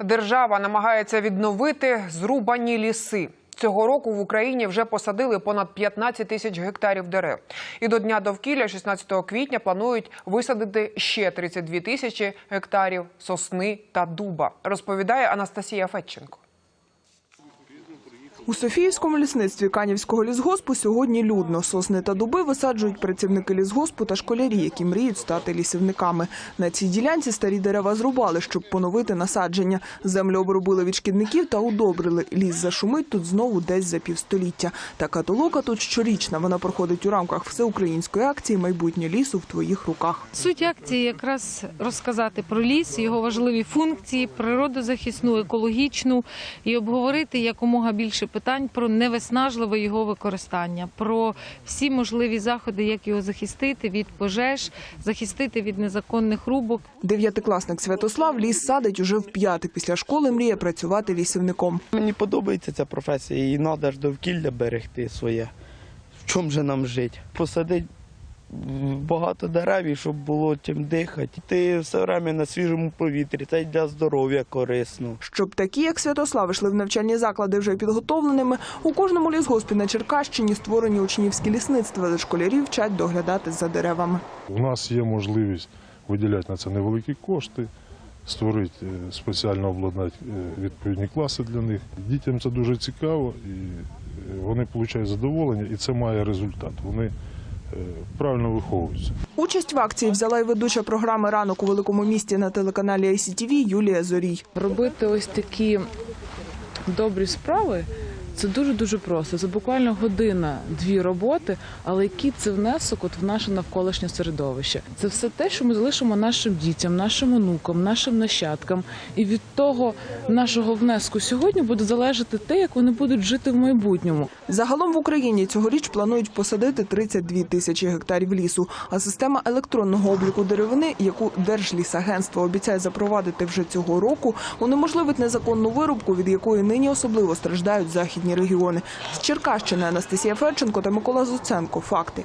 Держава намагається відновити зрубані ліси. Цього року в Україні вже посадили понад 15 тисяч гектарів дерев. І до дня довкілля, 16 квітня, планують висадити ще 32 тисячі гектарів сосни та дуба. Розповідає Анастасія Федченко. У Софіївському лісництві Канівського лісгоспу сьогодні людно. Сосни та дуби висаджують працівники лісгоспу та школярі, які мріють стати лісівниками. На цій ділянці старі дерева зрубали, щоб поновити насадження. Землю обробили від шкідників та удобрили. Ліс зашумить тут знову десь за півстоліття. Така толока тут щорічна. Вона проходить у рамках всеукраїнської акції Майбутнє лісу в твоїх руках. Суть акції якраз розказати про ліс, його важливі функції, природозахисну, екологічну і обговорити якомога більше питань про невиснажливе його використання, про всі можливі заходи, як його захистити від пожеж, захистити від незаконних рубок. Дев'ятикласник Святослав ліс садить уже в п'яти Після школи мріє працювати лісівником. Мені подобається ця професія, і треба ж довкілля берегти своє. В чому же нам жити? Посадити багато дерев, щоб було чим дихати. Ти все время на свіжому повітрі, це й для здоров'я корисно. Щоб такі, як Святослав, йшли в навчальні заклади вже підготовленими, у кожному лісгоспі на Черкащині створені учнівські лісництва, де школярів вчать доглядати за деревами. У нас є можливість виділяти на це невеликі кошти, створити е, спеціально обладнати е, відповідні класи для них. Дітям це дуже цікаво і е, вони отримують задоволення, і це має результат. Вони правильно виховуються. Участь в акції взяла й ведуча програми Ранок у великому місті на телеканалі ICTV Юлія Зорій. робити ось такі добрі справи. Це дуже дуже просто. Це буквально година, дві роботи, але який це внесок от в наше навколишнє середовище. Це все те, що ми залишимо нашим дітям, нашим онукам, нашим нащадкам. І від того нашого внеску сьогодні буде залежати те, як вони будуть жити в майбутньому. Загалом в Україні цьогоріч планують посадити 32 тисячі гектарів лісу. А система електронного обліку деревини, яку Держлісагентство обіцяє запровадити вже цього року, унеможливить незаконну вирубку, від якої нині особливо страждають західні регіони. З Черкащини Анастасія Федченко та Микола Зуценко. Факти.